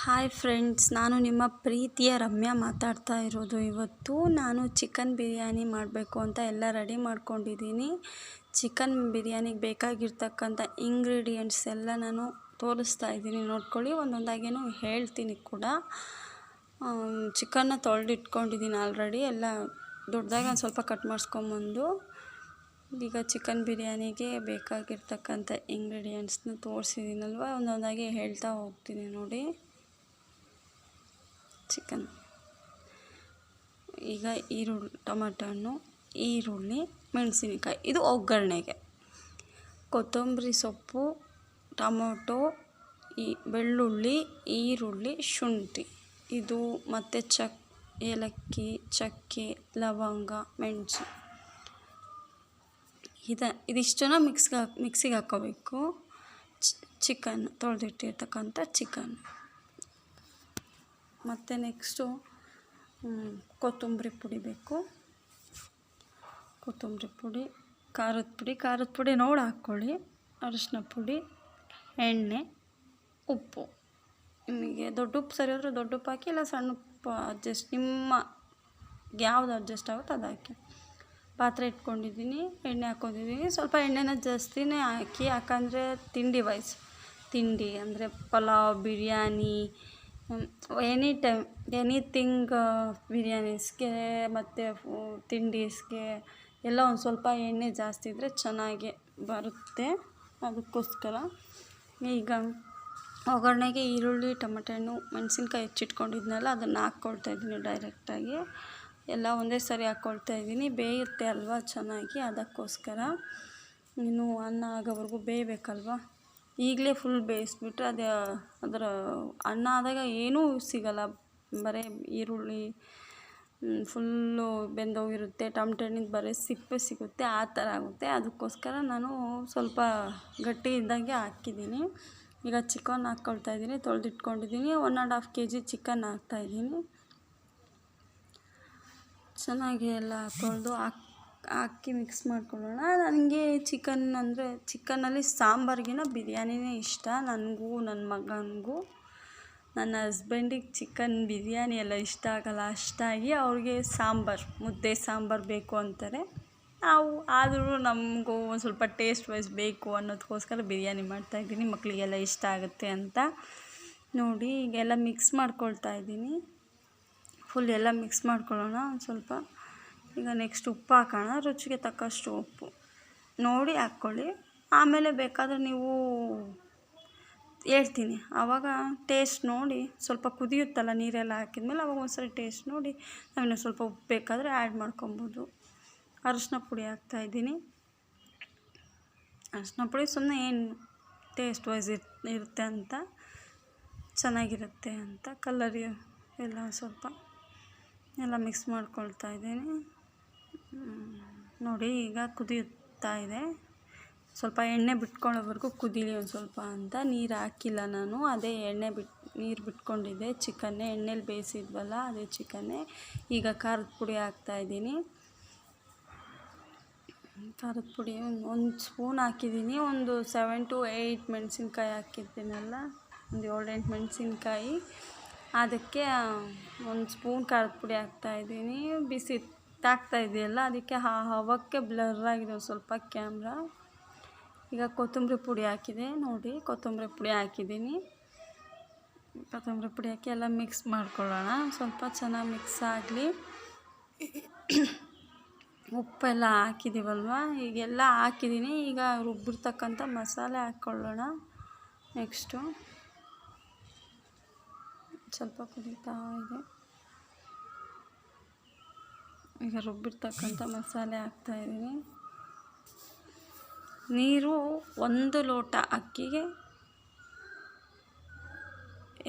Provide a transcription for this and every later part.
Hi friends ನಾನು ನಿಮ್ಮ ಪ್ರೀತಿಯ ರಮ್ಯಾ ಮಾತಾಡ್ತಾ ಇರೋದು. ಇವತ್ತು ನಾನು ಚಿಕನ್ ಬಿರಿಯಾನಿ ಮಾಡಬೇಕು ಅಂತ ಎಲ್ಲ ರೆಡಿ ಮಾಡ್ಕೊಂಡಿದ್ದೀನಿ. ಚಿಕನ್ ಬಿರಿಯಾನಿಗೆ ಬೇಕಾಗಿರ್ತಕ್ಕಂಥ ಇಂಗ್ರೀಡಿಯೆಂಟ್ಸ್ ಎಲ್ಲ ನಾನು ತೋರಿಸ್ತಾ ಇದ್ದೀನಿ. ನೋಡ್ಕೊಳ್ಳಿ, ಒಂದೊಂದಾಗೇನು ಹೇಳ್ತೀನಿ ಕೂಡ. ಚಿಕನ್ನ ತೊಳೆದಿಟ್ಕೊಂಡಿದ್ದೀನಿ ಆಲ್ರೆಡಿ ಎಲ್ಲ ದೊಡ್ಡದಾಗಿ ಒಂದು ಸ್ವಲ್ಪ ಕಟ್ ಮಾಡಿಸ್ಕೊಂಬಂದು. ಈಗ ಚಿಕನ್ ಬಿರಿಯಾನಿಗೆ ಬೇಕಾಗಿರ್ತಕ್ಕಂಥ ಇಂಗ್ರೀಡಿಯೆಂಟ್ಸ್ನ ತೋರಿಸಿದ್ದೀನಲ್ವ? ಒಂದೊಂದಾಗಿ ಹೇಳ್ತಾ ಹೋಗ್ತೀನಿ ನೋಡಿ. ಚಿಕನ್ ಈಗ ಈರುಳ್ಳಿ ಟೊಮೆಟೊ ಹಣ್ಣು ಈರುಳ್ಳಿ, ಮೆಣಸಿನಕಾಯಿ, ಇದು ಒಗ್ಗರಣೆಗೆ. ಕೊತ್ತಂಬರಿ ಸೊಪ್ಪು, ಟೊಮೊಟೊ, ಈ ಬೆಳ್ಳುಳ್ಳಿ, ಈರುಳ್ಳಿ, ಶುಂಠಿ. ಇದು ಮತ್ತು ಚಕ್, ಏಲಕ್ಕಿ, ಚಕ್ಕೆ, ಲವಂಗ, ಮೆಣಸು. ಇದ, ಇದಿಷ್ಟನ್ನು ಮಿಕ್ಸ್ಗೆ ಹಾಕಿ, ಮಿಕ್ಸಿಗೆ ಹಾಕ್ಕೋಬೇಕು. ಚಿಕನ್ ತೊಳೆದಿಟ್ಟಿರ್ತಕ್ಕಂಥ ಚಿಕನ್. ಮತ್ತು ನೆಕ್ಸ್ಟು ಕೊತ್ತಂಬರಿ ಪುಡಿ ಬೇಕು. ಕೊತ್ತಂಬರಿ ಪುಡಿ, ಖಾರದ ಪುಡಿ. ಖಾರದ ಪುಡಿ ನೋಡಿ ಹಾಕ್ಕೊಳ್ಳಿ. ಅರಿಶಿನ ಪುಡಿ, ಎಣ್ಣೆ, ಉಪ್ಪು. ನಿಮಗೆ ದೊಡ್ಡ ಉಪ್ಪು ಸರಿ ಹೋದರೆ ದೊಡ್ಡ ಉಪ್ಪು ಹಾಕಿ, ಇಲ್ಲ ಸಣ್ಣ ಉಪ್ಪು ಅಡ್ಜಸ್ಟ್ ನಿಮ್ಮ ಯಾವ್ದು ಅಡ್ಜಸ್ಟ್ ಆಗುತ್ತೋ ಅದು ಹಾಕಿ. ಪಾತ್ರೆ ಇಟ್ಕೊಂಡಿದ್ದೀನಿ, ಎಣ್ಣೆ ಹಾಕೊಂಡಿದ್ದೀನಿ ಸ್ವಲ್ಪ ಎಣ್ಣೆನ ಜಾಸ್ತಿನೇ ಹಾಕಿ, ಯಾಕಂದರೆ ತಿಂಡಿ ವೈಸ್ ತಿಂಡಿ ಅಂದರೆ pulao, biryani any time anything ಬಿರಿಯಾನೀಸ್ಗೆ ಮತ್ತು ತಿಂಡೀಸ್ಗೆ ಎಲ್ಲ ಒಂದು ಸ್ವಲ್ಪ ಎಣ್ಣೆ ಜಾಸ್ತಿ ಇದ್ದರೆ ಚೆನ್ನಾಗಿ ಬರುತ್ತೆ. ಅದಕ್ಕೋಸ್ಕರ ಈಗ ಒಗ್ಗರಣೆಗೆ ಈರುಳ್ಳಿ, ಟೊಮೆಟೊ ಹಣ್ಣು, ಮೆಣಸಿನ್ಕಾಯಿ ಹೆಚ್ಚಿಟ್ಕೊಂಡಿದ್ನಲ್ಲ, ಅದನ್ನು ಹಾಕ್ಕೊಳ್ತಾ ಇದ್ದೀನಿ ಡೈರೆಕ್ಟಾಗಿ ಎಲ್ಲ ಒಂದೇ ಸರಿ ಹಾಕ್ಕೊಳ್ತಾ ಇದ್ದೀನಿ. ಬೇಯುತ್ತೆ ಅಲ್ವಾ ಚೆನ್ನಾಗಿ. ಅದಕ್ಕೋಸ್ಕರ ಇನ್ನು ಅನ್ನ ಆಗೋವರೆಗೂ ಬೇಯಬೇಕಲ್ವ? ಈಗಲೇ ಫುಲ್ ಬೇಯಿಸ್ಬಿಟ್ರೆ ಅದು, ಅದರ ಅನ್ನ ಆದಾಗ ಏನೂ ಸಿಗೋಲ್ಲ. ಬರೀ ಈರುಳ್ಳಿ ಫುಲ್ಲು ಬೆಂದೋಗಿರುತ್ತೆ ಟಮ್ಟೆ ಹಣ್ಣಿಂದು ಬರೀ ಸಿಪ್ಪೆ ಸಿಗುತ್ತೆ, ಆ ಥರ ಆಗುತ್ತೆ. ಅದಕ್ಕೋಸ್ಕರ ನಾನು ಸ್ವಲ್ಪ ಗಟ್ಟಿ ಇದ್ದಂಗೆ ಹಾಕಿದ್ದೀನಿ. ಈಗ ಚಿಕನ್ ಹಾಕ್ಕೊಳ್ತಾ ಇದ್ದೀನಿ, ತೊಳೆದಿಟ್ಕೊಂಡಿದ್ದೀನಿ. One and half K G chicken ಹಾಕ್ತಾಯಿದ್ದೀನಿ ಚೆನ್ನಾಗಿ ಎಲ್ಲ ತೊಳೆದು ಹಾಕಿ ಹಾಕಿ ಮಿಕ್ಸ್ ಮಾಡ್ಕೊಳ್ಳೋಣ. ನನಗೆ ಚಿಕನ್ ಅಂದರೆ ಚಿಕನ್ನಲ್ಲಿ ಸಾಂಬಾರಿಗಿನ ಬಿರಿಯಾನಿನೇ ಇಷ್ಟ. ನನಗೂ ನನ್ನ ಮಗನಿಗೂ, ನನ್ನ ಹಸ್ಬೆಂಡಿಗೆ ಚಿಕನ್ ಬಿರಿಯಾನಿ ಎಲ್ಲ ಇಷ್ಟ ಆಗಲ್ಲ ಅಷ್ಟಾಗಿ ಅವ್ರಿಗೆ ಸಾಂಬಾರು, ಮುದ್ದೆ ಸಾಂಬಾರು ಬೇಕು ಅಂತಾರೆ. ನಾವು ಆದರೂ ನಮಗೂ ಒಂದು ಸ್ವಲ್ಪ ಟೇಸ್ಟ್ ವೈಸ್ ಬೇಕು ಅನ್ನೋದಕ್ಕೋಸ್ಕರ ಬಿರಿಯಾನಿ ಮಾಡ್ತಾಯಿದ್ದೀನಿ ಮಕ್ಕಳಿಗೆಲ್ಲ ಇಷ್ಟ ಆಗುತ್ತೆ ಅಂತ ನೋಡಿ ಈಗೆಲ್ಲ ಮಿಕ್ಸ್ ಮಾಡ್ಕೊಳ್ತಾ ಇದ್ದೀನಿ. ಫುಲ್ ಎಲ್ಲ ಮಿಕ್ಸ್ ಮಾಡ್ಕೊಳ್ಳೋಣ ಒಂದು ಸ್ವಲ್ಪ. ಈಗ ನೆಕ್ಸ್ಟ್ ಉಪ್ಪು ಹಾಕೋಣ, ರುಚಿಗೆ ತಕ್ಕಷ್ಟು ಉಪ್ಪು. ನೋಡಿ ಹಾಕ್ಕೊಳ್ಳಿ. ಆಮೇಲೆ ಬೇಕಾದರೆ ನೀವು ಹೇಳ್ತೀನಿ. ಆವಾಗ ಟೇಸ್ಟ್ ನೋಡಿ, ಸ್ವಲ್ಪ ಕುದಿಯುತ್ತಲ್ಲ ನೀರೆಲ್ಲ ಹಾಕಿದ್ಮೇಲೆ ಅವಾಗ ಒಂದ್ಸರಿ ಟೇಸ್ಟ್ ನೋಡಿ, ನಾವಿನ್ನು ಸ್ವಲ್ಪ ಉಪ್ಪು ಬೇಕಾದರೆ ಆ್ಯಡ್ ಮಾಡ್ಕೊಬೋದು. ಅರಶಿನ ಪುಡಿ ಹಾಕ್ತಾಯಿದ್ದೀನಿ ಅರಶಿನ ಪುಡಿ ಸುಮ್ಮನೆ ಏನು ಟೇಸ್ಟ್ ವೈಸ್ ಇರುತ್ತೆ ಅಂತ, ಚೆನ್ನಾಗಿರುತ್ತೆ ಅಂತ ಕಲರ್ ಎಲ್ಲ ಸ್ವಲ್ಪ ಎಲ್ಲ ಮಿಕ್ಸ್ ಮಾಡ್ಕೊಳ್ತಾ ಇದ್ದೀನಿ. ನೋಡಿ, ಈಗ ಕುದಿಯುತ್ತಾ ಇದೆ. ಸ್ವಲ್ಪ ಎಣ್ಣೆ ಬಿಟ್ಕೊಳ್ಳೋವರೆಗೂ ಕುದೀಲಿ ಒಂದು ಸ್ವಲ್ಪ ಅಂತ. ನೀರು ಹಾಕಿಲ್ಲ ನಾನು. ಅದೇ ಎಣ್ಣೆ ಬಿಟ್ಟು ನೀರು ಬಿಟ್ಕೊಂಡಿದ್ದೆ. ಚಿಕನ್ನೇ, ಎಣ್ಣೆಲಿ ಬೇಯಿಸಿದ್ವಲ್ಲ, ಅದೇ ಚಿಕನ್ನೇ. ಈಗ ಖಾರದ ಪುಡಿ ಹಾಕ್ತಾಯಿದ್ದೀನಿ ಖಾರದ ಪುಡಿ ಒಂದು ಸ್ಪೂನ್ ಹಾಕಿದ್ದೀನಿ. ಒಂದು ಸೆವೆನ್ ಟು ಏಯ್ಟ್ ಮೆಣಸಿನ್ಕಾಯಿ ಹಾಕಿದ್ದೀನಲ್ಲ ಒಂದು ಏಳೆಂಟು ಮೆಣಸಿನ್ಕಾಯಿ. ಅದಕ್ಕೆ ಒಂದು ಸ್ಪೂನ್ ಖಾರದ ಪುಡಿ ಹಾಕ್ತಾಯಿದ್ದೀನಿ ಬಿಸಿ ತಾಗ್ತಾ ಇದೆಯಲ್ಲ? ಅದಕ್ಕೆ ಆ ಹವಕ್ಕೆ ಬ್ಲರ್ ಆಗಿದೆ ಸ್ವಲ್ಪ ಕ್ಯಾಮ್ರಾ ಈಗ ಕೊತ್ತಂಬರಿ ಪುಡಿ ಹಾಕಿದೆ, ನೋಡಿ. ಕೊತ್ತಂಬರಿ ಪುಡಿ ಹಾಕಿದ್ದೀನಿ. ಕೊತ್ತಂಬರಿ ಪುಡಿ ಹಾಕಿ ಎಲ್ಲ ಮಿಕ್ಸ್ ಮಾಡ್ಕೊಳ್ಳೋಣ. ಸ್ವಲ್ಪ ಚೆನ್ನಾಗಿ ಮಿಕ್ಸ್ ಆಗಲಿ. ಉಪ್ಪೆಲ್ಲ ಹಾಕಿದ್ದೀವಲ್ವ ಈಗೆಲ್ಲ ಹಾಕಿದ್ದೀನಿ ಈಗ ರುಬ್ಬಿರ್ತಕ್ಕಂಥ ಮಸಾಲೆ ಹಾಕ್ಕೊಳ್ಳೋಣ. ನೆಕ್ಸ್ಟು ಸ್ವಲ್ಪ ಕುದೀತಾ ಇದೆ. ಈಗ ರುಬ್ಬಿರ್ತಕ್ಕಂಥ ಮಸಾಲೆ ಹಾಕ್ತಾಯಿದ್ದೀನಿ ನೀರು ಒಂದು ಲೋಟ ಅಕ್ಕಿಗೆ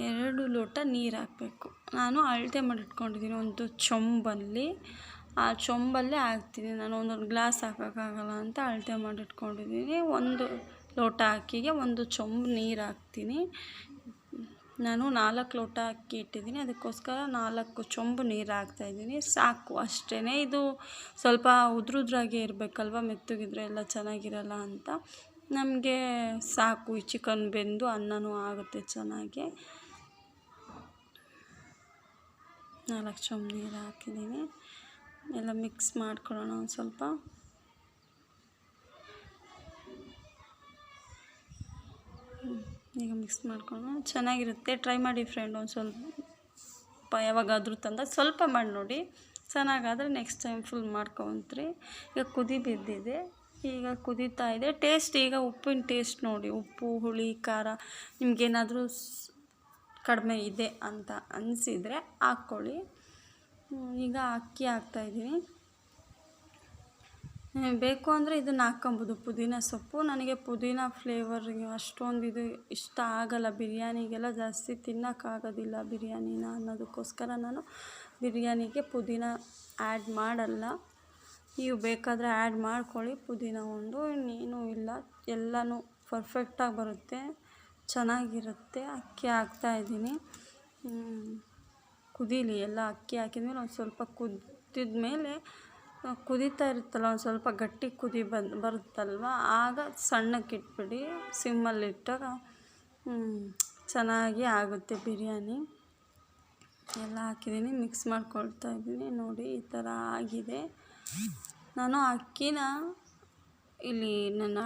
ಎರಡು ಲೋಟ ನೀರು ಹಾಕಬೇಕು. ನಾನು ಅಳತೆ ಮಾಡಿಟ್ಕೊಂಡಿದ್ದೀನಿ ಒಂದು ಚೊಂಬಲ್ಲಿ. ಆ ಚೊಂಬಲ್ಲೇ ಹಾಕ್ತೀನಿ. ನಾನು ಒಂದೊಂದು ಗ್ಲಾಸ್ ಹಾಕೋಕ್ಕಾಗಲ್ಲ ಅಂತ ಅಳತೆ ಮಾಡಿಟ್ಕೊಂಡಿದ್ದೀನಿ. ಒಂದು ಲೋಟ ಅಕ್ಕಿಗೆ ಒಂದು ಚೊಂಬು ನೀರು ಹಾಕ್ತೀನಿ. ನಾನು ನಾಲ್ಕು ಲೋಟ ಅಕ್ಕಿ ಇಟ್ಟಿದ್ದೀನಿ. ಅದಕ್ಕೋಸ್ಕರ ನಾಲ್ಕು ಚೊಂಬು ನೀರು ಹಾಕ್ತಾಯಿದ್ದೀನಿ ಸಾಕು ಅಷ್ಟೇ ಇದು ಸ್ವಲ್ಪ ಉದ್ರುದ್ರಾಗೆ ಇರಬೇಕಲ್ವ, ಮೆತ್ತಗಿದ್ರೆ ಎಲ್ಲ ಚೆನ್ನಾಗಿರಲ್ಲ ಅಂತ. ನಮಗೆ ಸಾಕು, ಈ ಚಿಕನ್ ಬೆಂದು ಅನ್ನನೂ ಆಗುತ್ತೆ ಚೆನ್ನಾಗಿ. ನಾಲ್ಕು ಚೊಂಬು ನೀರು ಹಾಕಿದ್ದೀನಿ. ಎಲ್ಲ ಮಿಕ್ಸ್ ಮಾಡ್ಕೊಳ್ಳೋಣ ಒಂದು ಸ್ವಲ್ಪ. ಈಗ ಮಿಕ್ಸ್ ಮಾಡ್ಕೊಂಡು ಚೆನ್ನಾಗಿರುತ್ತೆ. ಟ್ರೈ ಮಾಡಿ ಫ್ರೆಂಡ್ ಒಂದು ಸ್ವಲ್ಪ ಯಾವಾಗಾದರೂ ತಂದ ಸ್ವಲ್ಪ ಮಾಡಿ ನೋಡಿ. ಚೆನ್ನಾಗಾದರೆ ನೆಕ್ಸ್ಟ್ ಟೈಮ್ ಫುಲ್ ಮಾಡ್ಕೊಂತ್ರಿ. ಈಗ ಕುದಿ ಬಿದ್ದಿದೆ. ಈಗ ಕುದೀತಾ ಇದೆ. ಟೇಸ್ಟ್ ಈಗ ಉಪ್ಪಿನ ಟೇಸ್ಟ್ ನೋಡಿ. ಉಪ್ಪು, ಹುಳಿ, ಖಾರ ನಿಮಗೇನಾದರೂ ಕಡಿಮೆ ಇದೆ ಅಂತ ಅನಿಸಿದರೆ ಹಾಕ್ಕೊಳ್ಳಿ. ಈಗ ಅಕ್ಕಿ ಹಾಕ್ತಾಯಿದ್ದೀನಿ ಬೇಕು ಅಂದರೆ ಇದನ್ನು ಹಾಕ್ಕೊಬೋದು. ಪುದೀನ ಸೊಪ್ಪು, ನನಗೆ ಪುದೀನ ಫ್ಲೇವರ್ಗೆ ಅಷ್ಟೊಂದು ಇದು ಇಷ್ಟ ಆಗಲ್ಲ. ಬಿರಿಯಾನಿಗೆಲ್ಲ ಜಾಸ್ತಿ ತಿನ್ನೋಕ್ಕಾಗೋದಿಲ್ಲ ಬಿರಿಯಾನಿನ ಅನ್ನೋದಕ್ಕೋಸ್ಕರ ನಾನು ಬಿರಿಯಾನಿಗೆ ಪುದೀನ ಆ್ಯಡ್ ಮಾಡಲ್ಲ. ನೀವು ಬೇಕಾದರೆ ಆ್ಯಡ್ ಮಾಡ್ಕೊಳ್ಳಿ. ಪುದೀನ ಒಂದು ಇನ್ನೇನು ಇಲ್ಲ. ಎಲ್ಲನೂ ಪರ್ಫೆಕ್ಟಾಗಿ ಬರುತ್ತೆ. ಚೆನ್ನಾಗಿರುತ್ತೆ. ಅಕ್ಕಿ ಹಾಕ್ತಾಯಿದ್ದೀನಿ ಕುದೀಲಿ ಎಲ್ಲ ಅಕ್ಕಿ ಹಾಕಿದ್ಮೇಲೆ ಒಂದು ಸ್ವಲ್ಪ ಕುದ್ದಿದ ಮೇಲೆ ಕುದೀತಾ ಇರುತ್ತಲ್ಲ, ಒಂದು ಸ್ವಲ್ಪ ಗಟ್ಟಿ ಕುದಿ ಬಂದು, ಬರುತ್ತಲ್ವ? ಆಗ ಸಣ್ಣಕ್ಕೆ ಇಟ್ಬಿಡಿ ಸಿಮ್ಮಲ್ಲಿಟ್ಟಾಗ ಚೆನ್ನಾಗಿ ಆಗುತ್ತೆ ಬಿರಿಯಾನಿ. ಎಲ್ಲ ಹಾಕಿದ್ದೀನಿ ಮಿಕ್ಸ್ ಮಾಡ್ಕೊಳ್ತಾ ಇದ್ದೀನಿ. ನೋಡಿ, ಈ ಥರ ಆಗಿದೆ. ನಾನು ಅಕ್ಕಿನ ಇಲ್ಲಿ ನನ್ನ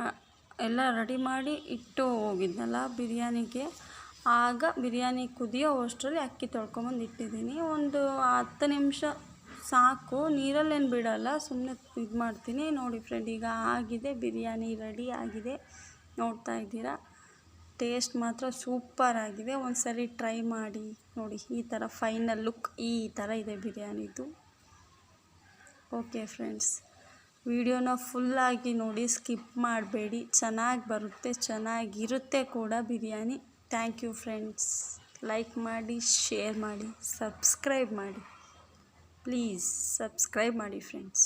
ಎಲ್ಲ ರೆಡಿ ಮಾಡಿ ಇಟ್ಟು ಹೋಗಿದ್ನಲ್ಲ ಬಿರಿಯಾನಿಗೆ. ಆಗ ಬಿರಿಯಾನಿ ಕುದಿಯೋ ಅಷ್ಟರಲ್ಲಿ ಅಕ್ಕಿ ತೊಳ್ಕೊಂಬಂದು ಇಟ್ಟಿದ್ದೀನಿ. ಒಂದು ಹತ್ತು ನಿಮಿಷ ಸಾಕು, ನೀರಲ್ಲೇನು ಬಿಡೋಲ್ಲ ಸುಮ್ಮನೆ ಇದು ಮಾಡ್ತೀನಿ. ನೋಡಿ ಫ್ರೆಂಡ್ ಈಗ ಆಗಿದೆ, ಬಿರಿಯಾನಿ ರೆಡಿ ಆಗಿದೆ. ನೋಡ್ತಾ ಇದ್ದೀರಾ? ಟೇಸ್ಟ್ ಮಾತ್ರ ಸೂಪರ್ ಆಗಿದೆ. ಒಂದು ಸರಿ ಟ್ರೈ ಮಾಡಿ ನೋಡಿ, ಈ ಥರ ಫೈನಲ್ ಲುಕ್ ಈ ಥರ ಇದೆ ಬಿರಿಯಾನಿದು. ಓಕೆ ಫ್ರೆಂಡ್ಸ್ ವಿಡಿಯೋನ ಫುಲ್ಲಾಗಿ ನೋಡಿ ಸ್ಕಿಪ್ ಮಾಡಬೇಡಿ. ಚೆನ್ನಾಗಿ ಬರುತ್ತೆ, ಚೆನ್ನಾಗಿರುತ್ತೆ ಕೂಡ biryani. Thank you friends like ಮಾಡಿ ಶೇರ್ ಮಾಡಿ ಸಬ್ಸ್ಕ್ರೈಬ್ ಮಾಡಿ. ಪ್ಲೀಸ್ ಸಬ್ಸ್ಕ್ರೈಬ್ ಮಾಡಿ ಫ್ರೆಂಡ್ಸ್